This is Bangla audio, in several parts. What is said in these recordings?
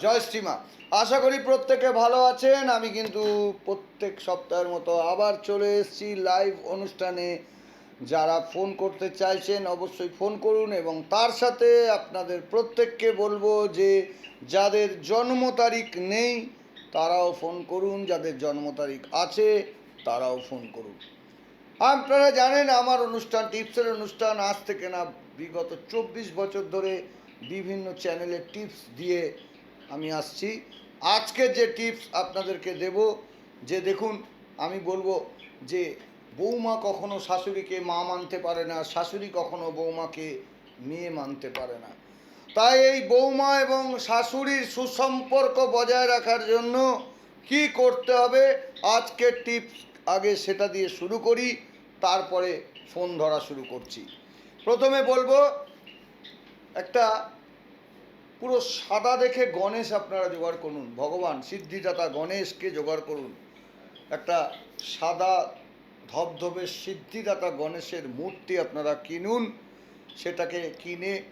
জয় শ্রীমা। আশা করি প্রত্যেকে ভালো আছেন। আমি কিন্তু প্রত্যেক সপ্তাহের মতো আবার চলে এসেছি লাইভ অনুষ্ঠানে। যারা ফোন করতে চাইছেন অবশ্যই ফোন করুন এবং তার সাথে আপনাদের প্রত্যেককে বলব যে, যাদের জন্ম তারিখ নেই, তারাও ফোন করুন। যাদের জন্ম তারিখ আছে, তারাও ফোন করুন। আপনারা জানেন আমার অনুষ্ঠান, টিপসের অনুষ্ঠান আজ থেকে না, বিগত চব্বিশ বছর ধরে বিভিন্ন চ্যানেলে টিপস দিয়ে আমি আসছি। আজকে যে টিপস আপনাদেরকে দেব, যে দেখুন, আমি বলব যে বৌমা কখনো শাশুড়িকে মা মানতে পারে না, শাশুড়ি কখনো বৌমাকে মেয়ে মানতে পারে না। তাই এই বৌমা এবং শাশুড়ির সুসম্পর্ক বজায় রাখার জন্য কি করতে হবে আজকের টিপস আগে সেটা দিয়ে শুরু করি, তারপরে ফোন ধরা শুরু করছি। প্রথমে বলব, একটা পুরো সাদা দেখে গণেশ আপনারা জোগাড় করুন। ভগবান সিদ্ধিদাতা গণেশকে জোগাড় করুন। একটা সাদা ধবধবে সিদ্ধিদাতা গণেশের মূর্তি আপনারা কিনুন। সেটাকে কিনে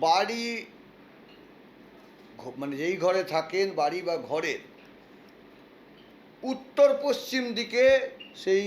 বাড়ি মানে যেই ঘরে থাকেন, বাড়ি বা ঘরের উত্তর পশ্চিম দিকে সেই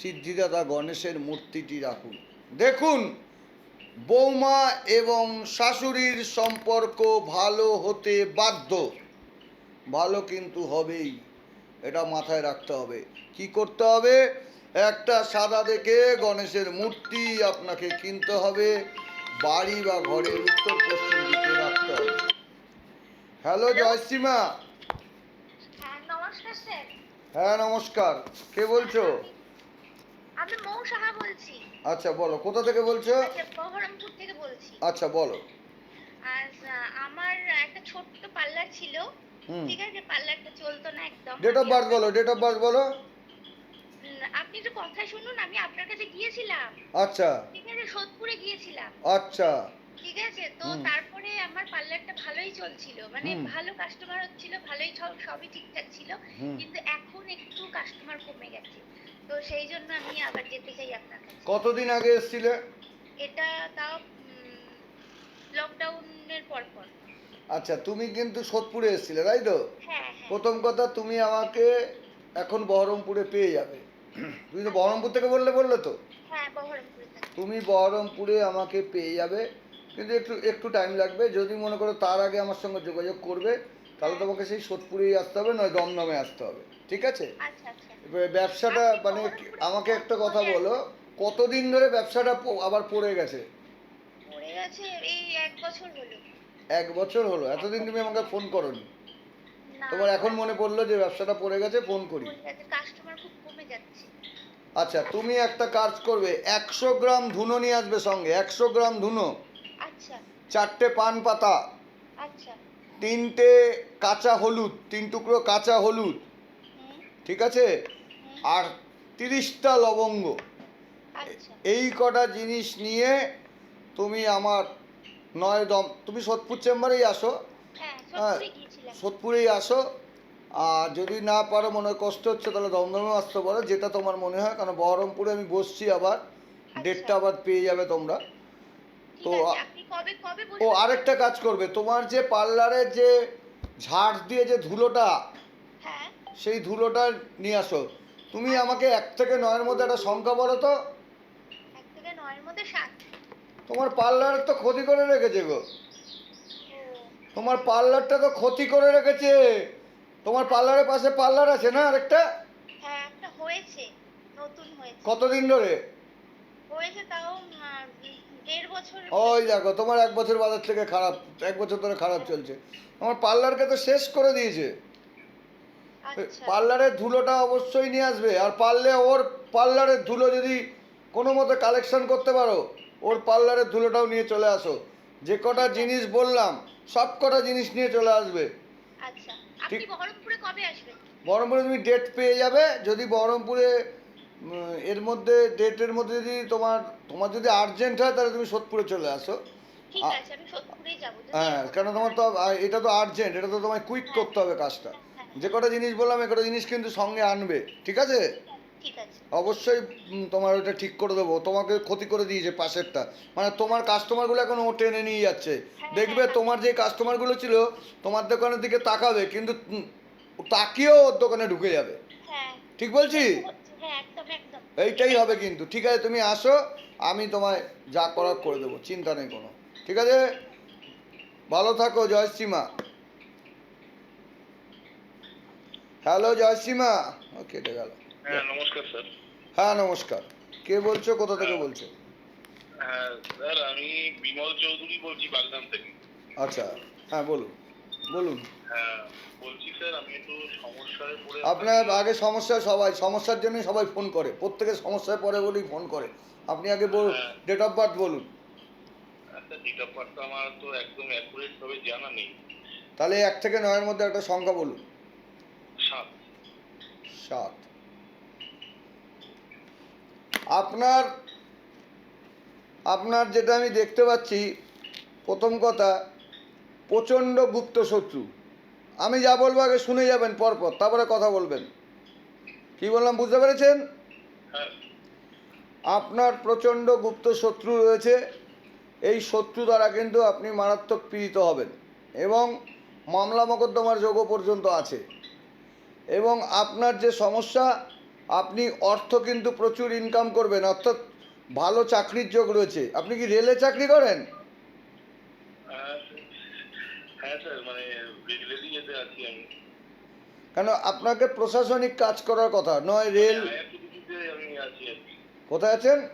সিদ্ধিদাতা গণেশের মূর্তিটি রাখুন। দেখুন বৌমা এবং শাশুড়ির সম্পর্ক ভালো হতে বাধ্য। ভালো কিন্তু হবেই এটা মাথায় রাখতে হবে। কি করতে হবে? একটা সাদা দেখে গণেশের মূর্তি আপনাকে কিনতে হবে। বাড়ি বা ঘরের উত্তর পশ্চিম দিকে রাখতে হবে। হ্যালো জয়সীমা হ্যাঁ নমস্কার হ্যাঁ নমস্কার। কে বলছো? আমি মৌ সাহা বলছি। আচ্ছা বলো কোথা থেকে বলছো? আচ্ছা, বহরমপুর থেকে বলছি। আচ্ছা বলো। আর আমার একটা ছোট্ট পার্লার ছিল। ঠিক আছে পার্লারটা চলতো না একদম। ডেট অফ বার্থ বলো ডেট অফ বার্থ বলো। আপনি তো কথা শুনুন আমি আপনার কাছে গিয়েছিলাম। আচ্ছা। ঠিক আছে সোদপুরে গিয়েছিলাম। আচ্ছা। ঠিক আছে তো তারপরে আমার পার্লারটা ভালোই চলছিল। মানে ভালো কাস্টমার হচ্ছিল ভালোই সব সবই ঠিকঠাক ছিল। কিন্তু এখন একটু কাস্টমার কমে গেছে। তো সেই জন্য আমি আবার যেতে চাই আপনার কাছে। কতদিন আগে এসেছিলে? এটা তাও লকডাউনের পর পর আচ্ছা তুমি কিন্তু সোদপুরে এসেছিলে তাই তো? হ্যাঁ হ্যাঁ। প্রথম কথা তুমি আমাকে এখন বহরমপুরে পেয়ে যাবে। তুমি তো বহরমপুর থেকে বললে বললে তো? হ্যাঁ তুমি বহরমপুরে আমাকে পেয়ে যাবে কিন্তু একটু একটু টাইম লাগবে। যদি মনে করো তার আগে আমার সঙ্গে যোগাযোগ করবে তাহলে তোমাকে সেই সোদপুরেই আসতে হবে নয় দমদমে আসতে হবে। ঠিক আছে? আচ্ছা আচ্ছা। ব্যবসাটা মানে আমাকে একটা কথা বলো কতদিন ধরে ব্যবসাটা আবার পড়ে গেছে? পড়ে গেছে এই এক বছর হলো। এক বছর হলো এতদিন তুমি আমাকে ফোন করনি? তোমার এখন মনে পড়ল যে ব্যবসাটা পড়ে গেছে ফোন করি। কাস্টমার খুব কমে যাচ্ছে। আচ্ছা তুমি একটা কাজ করবে একশো গ্রাম ধুনো নিয়ে আসবে সঙ্গে একশো গ্রাম ধুনো। আচ্ছা। চারটে পান পাতা। আচ্ছা। তিনটে কাঁচা হলুদ তিন টুকরো কাঁচা হলুদ। ঠিক আছে? আর তিরিশটা লবঙ্গ। আচ্ছা। এই কটা জিনিস নিয়ে তুমি আমার নয় দম তুমি সোদপুর চেম্বারেই আসো। হ্যাঁ হ্যাঁ। সোদপুরেই আসো। আর যদি না পারো মনে হয় কষ্ট হচ্ছে তাহলে দমদমে আসতে পারো। যেটা তোমার মনে হয় কারণ বহরমপুরে আমি বসছি আবার। ডেটটা আবার পেয়ে যাবে তোমরা। তো ও আরেকটা কাজ করবে। তোমার যে পার্লারের যে ঝাড় দিয়ে যে ধুলোটা হ্যাঁ। সেই ধুলোটা নিয়ে আসো। তুমি আমাকে এক থেকে নয়ের মধ্যে একটা সংখ্যা বলো তো। এক থেকে নয়ের মধ্যে সাত তোমার পার্লার তো ক্ষতি করে রেখেছে গো। তোমার পার্লারটা তো ক্ষতি করে রেখেছে। তোমার পার্লারের পাশে পার্লার আছে না আরেকটা? হ্যাঁ একটা হয়েছে নতুন হয়েছে। কতদিন ধরে? হয়েছে তাও দেড় বছর ওই দেখো তোমার এক বছর বাজার থেকে খারাপ এক বছর ধরে খারাপ চলছে। আমার পার্লারকে তো শেষ করে দিয়েছে। পার্লারের ধুলোটা অবশ্যই নিয়ে আসবে আর পারলে ওর পার্লারের ধুলো যদি কোনো মতে কালেকশন করতে পারো ওর পার্লারের ধুলোটাও নিয়ে চলে আসো। যে কটা জিনিস বললাম সব কটা জিনিস নিয়ে চলে আসবে। আচ্ছা। বহরমপুরে তুমি ডেট পেয়ে যাবে যদি বহরমপুরে এর মধ্যে ডেটের মধ্যে যদি তোমার তোমার যদি আর্জেন্ট হয় তাহলে তুমি সোদপুরে চলে আসো। হ্যাঁ কেন তোমার তো এটা তো আর্জেন্ট এটা তো তোমায় কুইক করতে হবে কাজটা। হ্যাঁ, যে কটা জিনিস বললাম এ কটা জিনিস কিন্তু সঙ্গে আনবে। ঠিক আছে? অবশ্যই তোমার ওটা ঠিক করে দেবো। তোমাকে ক্ষতি করে দিয়েছে পাশেরটা। মানে তোমার কাস্টমারগুলো এখন ও টেনে নিয়ে যাচ্ছে। দেখবে তোমার যে কাস্টমারগুলো ছিল তোমার দোকানের দিকে তাকাবে কিন্তু তাকিয়েও ওর দোকানে ঢুকে যাবে। হ্যাঁ। ঠিক বলছি? হ্যাঁ এইটাই হবে কিন্তু। ঠিক আছে তুমি আসো আমি তোমায় যা করার করে দেবো। চিন্তা নেই কোনো। ঠিক আছে? ভালো থাকো জয়শ্রীমা হ্যালো জয়শ্রীমা ও কেটে গেল। হ্যাঁ নমস্কার স্যার। হ্যাঁ নমস্কার। কে বলছো? কোথা থেকে বলছো? হ্যাঁ স্যার আমি বিমল চৌধুরী বলছি বাগদাম থেকে। আচ্ছা হ্যাঁ বলুন বলুন। হ্যাঁ বলছি স্যার আমি একটু সমস্যায় পড়ে আপনার আগে সমস্যা সবাই সমস্যার জন্যই সবাই ফোন করে। প্রত্যেকে সমস্যায় পড়ে বলেই ফোন করে। আপনি আগে বলুন হ্যাঁ। ডেট অফ বার্থ বলুন। আচ্ছা ডেট অফ বার্থ আমার তো একদম অ্যাকুরেট ভাবে জানা নেই। তাহলে এক থেকে নয়ের মধ্যে একটা সংখ্যা বলুন। সাত। আপনার আপনার যেটা আমি দেখতে পাচ্ছি প্রথম কথা প্রচণ্ড গুপ্ত শত্রু। আমি যা বলব আগে শুনে যাবেন পরপর তারপরে কথা বলবেন। কি বললাম বুঝতে পেরেছেন? হ্যাঁ। আপনার প্রচণ্ড গুপ্ত শত্রু রয়েছে এই শত্রু দ্বারা কিন্তু আপনি মারাত্মক পীড়িত হবেন এবং মামলা মোকদ্দমার যোগও পর্যন্ত আছে। এবং আপনার যে সমস্যা আপনি অর্থ কিন্তু প্রচুর ইনকাম করবেন অর্থাৎ ভালো চাকরির যোগ রয়েছে। আপনি কি রেলে চাকরি করেন? হ্যাঁ, মানে কেন? আপনাকে প্রশাসনিক কাজ করার কথা নয় রেল কি। কোথায় আছেন?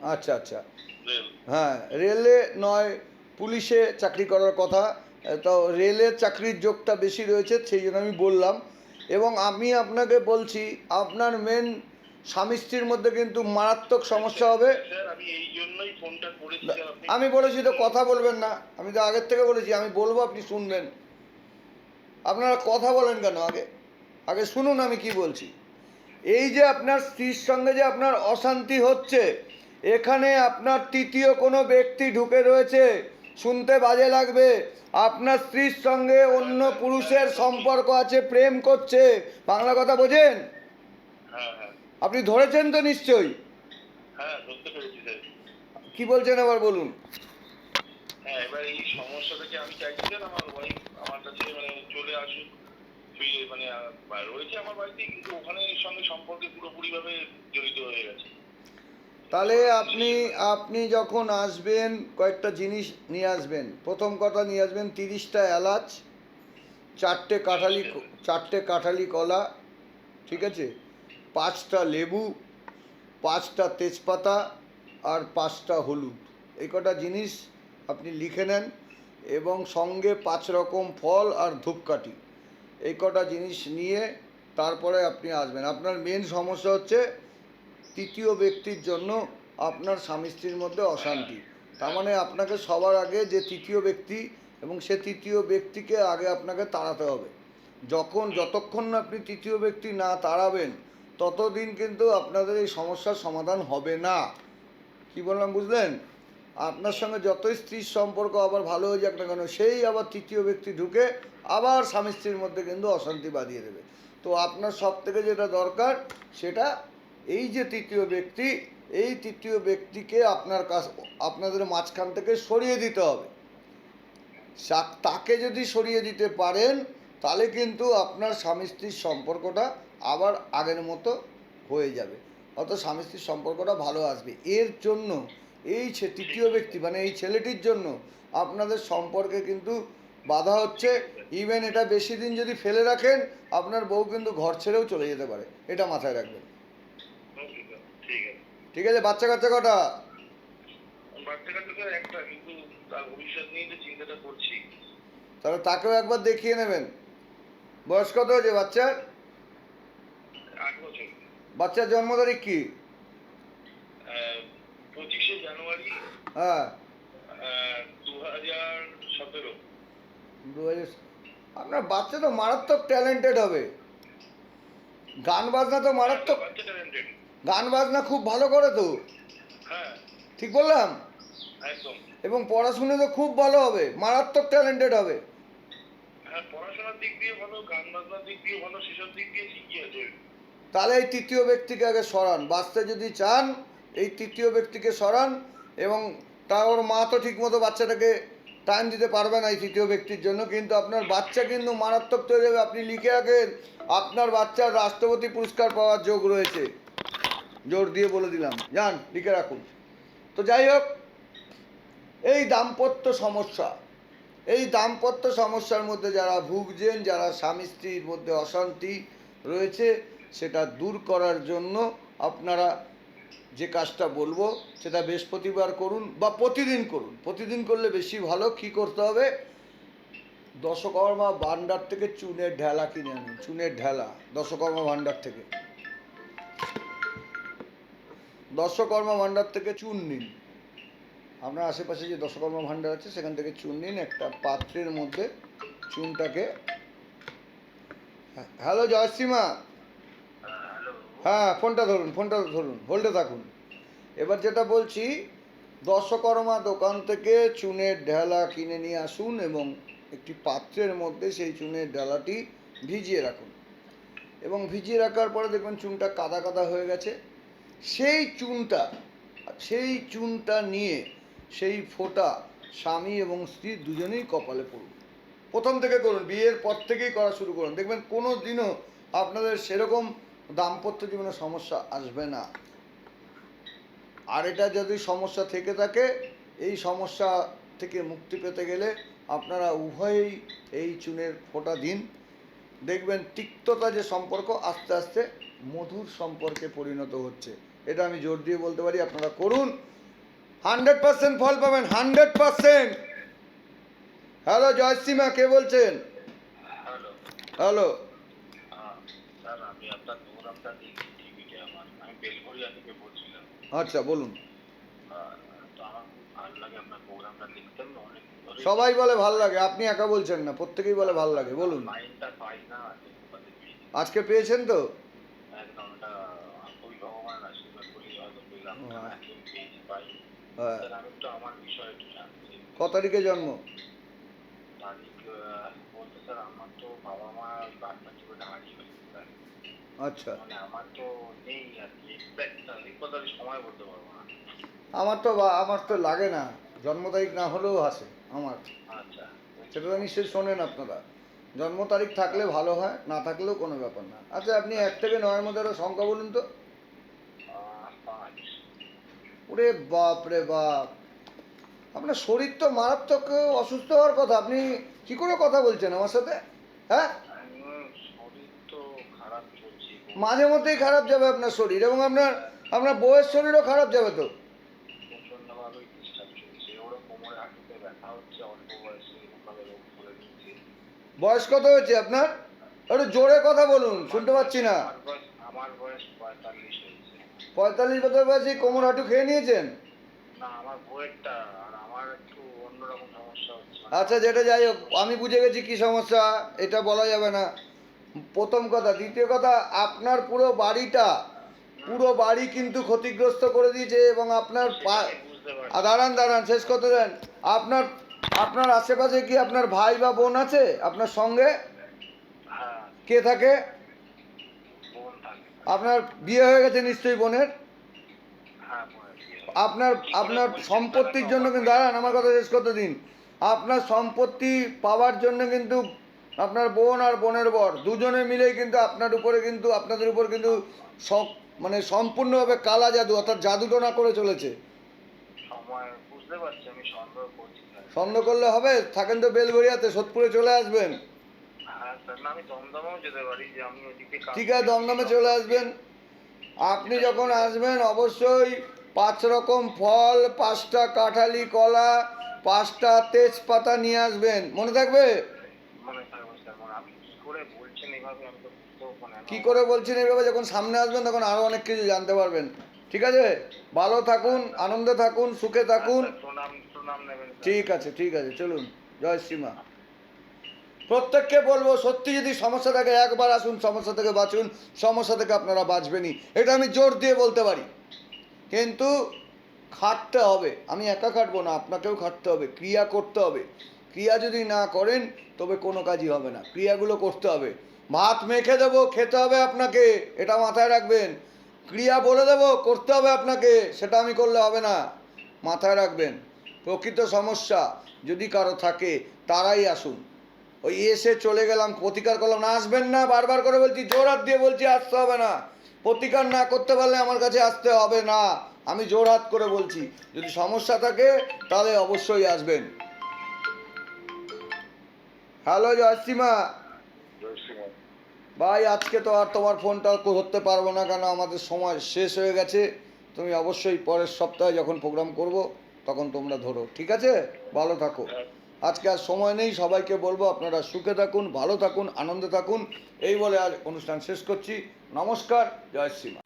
আচ্ছা আচ্ছা। হ্যাঁ রেলে নয় পুলিশে চাকরি করার কথা। তো রেলের চাকরির যোগটা বেশি রয়েছে সেই জন্য আমি বললাম। এবং আমি আপনাকে বলছি আপনার মেন স্বামী স্ত্রীর মধ্যে কিন্তু মারাত্মক সমস্যা হবে। আমি বলেছি তো কথা বলবেন না। আমি তো আগের থেকে বলেছি আমি বলব আপনি শুনবেন। আপনারা কথা বলেন কেন আগে? আগে শুনুন আমি কি বলছি। এই যে আপনার স্ত্রীর সঙ্গে যে আপনার অশান্তি হচ্ছে এখানে আপনার তৃতীয় কোনো ব্যক্তি ঢুকে রয়েছে শুনতে বাজে লাগবে। আপনার স্ত্রীর সঙ্গে অন্য পুরুষের সম্পর্ক আছে প্রেম করছে। বাংলা কথা বোঝেন? হ্যাঁ হ্যাঁ। আপনি ধরেছেন তো নিশ্চয়ই? হ্যাঁ কি বলছেন আবার বলুন? হ্যাঁ এবার এই সমস্যা থেকে আমি চাইছি আমার ওয়াইফ আমার কাছে মানে চলে আসুক মানে রয়েছে আমার বাড়িতে কিন্তু ওখানে সঙ্গে সম্পর্কে পুরোপুরিভাবে জড়িত হয়ে গেছে। তাহলে আপনি আপনি যখন আসবেন, কয়েকটা জিনিস নিয়ে আসবেন। প্রথম কথা নিয়ে আসবেন, তিরিশটা এলাচ, চারটে কাঁঠালি চারটে কাঁঠালি কলা, ঠিক আছে? পাঁচটা লেবু, পাঁচটা তেজপাতা আর পাঁচটা হলুদ। এই কটা জিনিস আপনি লিখে নেন এবং সঙ্গে পাঁচ রকম ফল আর ধূপকাঠি। এই কটা জিনিস নিয়ে তারপরে আপনি আসবেন। আপনার মেন সমস্যা হচ্ছে তৃতীয় ব্যক্তির জন্য আপনার স্বামী স্ত্রীর মধ্যে অশান্তি। তার মানে আপনাকে সবার আগে যে তৃতীয় ব্যক্তি এবং সে তৃতীয় ব্যক্তিকে আগে আপনাকে তাড়াতে হবে। যখন, যতক্ষণ না আপনি তৃতীয় ব্যক্তি না তাড়াবেন, ততদিন কিন্তু আপনাদের এই সমস্যার সমাধান হবে না। কি বললাম, বুঝলেন? আপনার সঙ্গে যতই স্ত্রীর সম্পর্ক আবার ভালো হয়ে যাক না কেন, সেই আবার তৃতীয় ব্যক্তি ঢুকে আবার স্বামী স্ত্রীর মধ্যে কিন্তু অশান্তি বাঁধিয়ে দেবে। তো আপনার সব থেকে যেটা দরকার, সেটা এই যে তৃতীয় ব্যক্তি, এই তৃতীয় ব্যক্তিকে আপনার কাছ, আপনাদের মাঝখান থেকে সরিয়ে দিতে হবে। তাকে যদি সরিয়ে দিতে পারেন, তাহলে কিন্তু আপনার স্বামী স্ত্রীর সম্পর্কটা আবার আগের মতো হয়ে যাবে। অত স্বামী স্ত্রীর সম্পর্কটা ভালো আসবে। এর জন্য, এই তৃতীয় ব্যক্তি মানে এই ছেলেটির জন্য আপনাদের সম্পর্কে কিন্তু বাধা হচ্ছে। ইভেন এটা বেশি দিন যদি ফেলে রাখেন, আপনার বউ কিন্তু ঘর ছেড়েও চলে যেতে পারে। এটা মাথায় রাখবেন ওকে স্যার ঠিক আছে ঠিক আছে বাচ্চা কাচ্চা কটা? বাচ্চা তাহলে তাকেও একবার দেখিয়ে নেবেন। বয়স কত হয়েছে বাচ্চার? বাচ্চার জন্ম তারিখ কি? পঁচিশে জানুয়ারি হ্যাঁ। দু হাজার সতেরো। দু হাজার আপনার বাচ্চা তো মারাত্মক ট্যালেন্টেড হবে। গান বাজনা তো মারাত্মক ট্যালেন্টেড গান বাজনা খুব ভালো করে তো। হ্যাঁ। ঠিক বললাম? এবং পড়াশুনে তো খুব ভালো হবে মারাত্মক ট্যালেন্টেড হবে। হ্যাঁ তাহলে এই তৃতীয় ব্যক্তিকে আগে সরান বাঁচতে যদি চান এই তৃতীয় ব্যক্তিকে সরান এবং তা ওর মা তো ঠিকমতো বাচ্চাটাকে টাইম দিতে পারবে না এই তৃতীয় ব্যক্তির জন্য কিন্তু আপনার বাচ্চা কিন্তু মারাত্মক তৈরি হবে। আপনি লিখে রাখেন আপনার বাচ্চার রাষ্ট্রপতি পুরস্কার পাওয়ার যোগ রয়েছে। জোর দিয়ে বলে দিলাম। যান, লিখে রাখুন। তো যাই হোক, এই দাম্পত্য সমস্যা, এই দাম্পত্য সমস্যার মধ্যে যারা ভুগছেন, যারা স্বামী স্ত্রীর মধ্যে অশান্তি রয়েছে, সেটা দূর করার জন্য আপনারা যে কাজটা বলব, সেটা বৃহস্পতিবার করুন বা প্রতিদিন করুন। প্রতিদিন করলে বেশি ভালো, কি করতে হবে? দশকর্মা ভাণ্ডার থেকে চুনের ঢেলা কিনে আনুন, চুনের ঢেলা, দশকর্মা ভাণ্ডার থেকে। দশকর্মা ভাণ্ডার থেকে চুন নিন। আপনার আশেপাশে যে দশকর্মা ভাণ্ডার আছে সেখান থেকে চুন নিন। একটা পাত্রের মধ্যে চুনটাকে। হ্যাঁ, হ্যালো জয়সীমা। হ্যাঁ ফোনটা ধরুন ফোনটা ধরুন হোল্ডে থাকুন। এবার যেটা বলছি দশকর্মা দোকান থেকে চুনের ঢেলা কিনে নিয়ে আসুন এবং একটি পাত্রের মধ্যে সেই চুনের ঢেলাটি ভিজিয়ে রাখুন। এবং ভিজিয়ে রাখার পরে দেখবেন চুনটা কাদা কাদা হয়ে গেছে। সেই চুনটা সেই চুনটা নিয়ে সেই ফোঁটা স্বামী এবং স্ত্রী দুজনেই কপালে পড়ুন। প্রথম থেকে করুন, বিয়ের পর থেকেই করা শুরু করুন। দেখবেন কোনো দিনও আপনাদের সেরকম দাম্পত্য জীবনে সমস্যা আসবে না। আর এটা যদি সমস্যা থেকে থাকে, এই সমস্যা থেকে মুক্তি পেতে গেলে আপনারা উভয়েই এই চুনের ফোঁটা দিন। দেখবেন তিক্ততা যে সম্পর্ক, আস্তে আস্তে মধুর সম্পর্কে পরিণত হচ্ছে। এটা আমি জোর দিয়ে বলতে পারি আপনারা করুন। হান্ড্রেড পার্সেন্ট ফল পাবেন হান্ড্রেড পার্সেন্ট। হ্যালো জয়সীমা কে বলছেন? হ্যালো। হ্যাঁ, আচ্ছা বলুন। সবাই বলে ভালো লাগে আপনি একা বলছেন না প্রত্যেকেই বলে ভালো লাগে বলুন। আজকে পেয়েছেন তো? জীবনে হারিয়ে গেছে স্যার আচ্ছা। আমার তো নেই আর কি তারিখ সময় বলতে পারব না আমার তো আমার তো লাগে না। জন্ম তারিখ না হলেও আসে আমার। আচ্ছা সেটা তো নিশ্চয়ই শোনেন আপনারা। জন্ম তারিখ থাকলে ভালো হয়, না থাকলেও কোনো ব্যাপার না। আচ্ছা আপনি এক থেকে নয়ের মধ্যে আরও সংখ্যা বলুন তো। ওরে বাপ রে বাপ। আপনার শরীর তো মারাত্মক অসুস্থ হওয়ার কথা আপনি কি করে কথা বলছেন আমার সাথে? হ্যাঁ? মাঝে মধ্যেই খারাপ যাবে আপনার শরীর এবং আপনার আপনার বউয়ের শরীরও খারাপ যাবে তো। বয়সে কত হয়েছে আপনার? একটু জোরে কথা বলুন শুনতে পাচ্ছি না। আমার বয়স পঁয়তাল্লিশ পঁয়তাল্লিশ বছর বয়সে কোমর হাঁটু খেয়ে নিয়েছেন? না আমার বইয়েরটা আর আমার একটু অন্যরকম সমস্যা হচ্ছে। আচ্ছা যেটা যাই হোক আমি বুঝে গেছি কি সমস্যা এটা বলা যাবে না। প্রথম কথা। দ্বিতীয় কথা আপনার পুরো বাড়িটা পুরো বাড়ি কিন্তু ক্ষতিগ্রস্ত করে দিয়েছে এবং আপনার দাঁড়ান দাঁড়ান শেষ করতে দেন। আপনার আপনার আশেপাশে কি আপনার ভাই বা বোন আছে আপনার সঙ্গে? হ্যাঁ। কে থাকে? আপনার বিয়ে হয়ে গেছে নিশ্চয়ই বোনের? হ্যাঁ। আপনার আপনার সম্পত্তির জন্য কিন্তু দাঁড়ান আমার কথা শেষ করতে দিন। আপনার সম্পত্তি পাওয়ার জন্য কিন্তু আপনার বোন আর বোনের বর দুজনে মিলেই কিন্তু আপনার উপরে কিন্তু আপনাদের উপর কিন্তু সব মানে সম্পূর্ণভাবে কালা জাদু অর্থাৎ জাদুটোনা করে চলেছে। বুঝতে পারছি আমি সন্দেহ করলে হবে থাকেন তো বেলগড়িয়াতে সোদপুরে চলে আসবেন। ঠিক আছে দমদমে চলে আসবেন। আপনি যখন আসবেন অবশ্যই পাঁচ রকম ফল পাঁচটা কাঁঠালি কলা পাঁচটা তেজপাতা নিয়ে আসবেন। মনে থাকবে? কি করে বলছেন এইভাবে যখন সামনে আসবেন তখন আরও অনেক কিছু জানতে পারবেন। ঠিক আছে? ভালো থাকুন আনন্দে থাকুন সুখে থাকুন। আচ্ছা, স্যার। ঠিক আছে ঠিক আছে চলুন। জয় শ্রীমা প্রত্যেককে বলব, সত্যি যদি সমস্যা থাকে, একবার আসুন, সমস্যা থেকে বাঁচুন, সমস্যা থেকে আপনারা বাঁচবেনই। এটা আমি জোর দিয়ে বলতে পারি। কিন্তু খাটতে হবে। আমি একা খাটবো না, আপনাকেও খাটতে হবে, ক্রিয়া করতে হবে। ক্রিয়া যদি না করেন, তবে কোনো কাজই হবে না। ক্রিয়াগুলো করতে হবে। ভাত মেখে দেবো, খেতে হবে আপনাকে, এটা মাথায় রাখবেন। ক্রিয়া বলে দেবো, করতে হবে আপনাকে, সেটা আমি করলে হবে না। মাথায় রাখবেন। প্রকৃত সমস্যা যদি কারও থাকে, তারাই আসুন। ওই এসে চলে গেলাম প্রতিকার করলাম। না আসবেন না বারবার করে বলছি জোর হাত দিয়ে বলছি আসতে হবে না। প্রতিকার না করতে পারলে আমার কাছে আসতে হবে না। আমি জোর হাত করে বলছি যদি সমস্যা থাকে তাহলে অবশ্যই আসবেন। হ্যালো জয়সীমা। ভাই আজকে তো আর তোমার ফোনটা ধরতে পারব না কেন আমাদের সময় শেষ হয়ে গেছে। তুমি অবশ্যই পরের সপ্তাহে যখন প্রোগ্রাম করব তখন তোমরা ধরো ঠিক আছে? ভালো থাকো। আজকে আর সময় নেই, সবাইকে বলব আপনারা সুখে থাকুন, ভালো থাকুন, আনন্দে থাকুন। এই বলে আজ অনুষ্ঠান শেষ করছি। নমস্কার, জয় শ্রীমা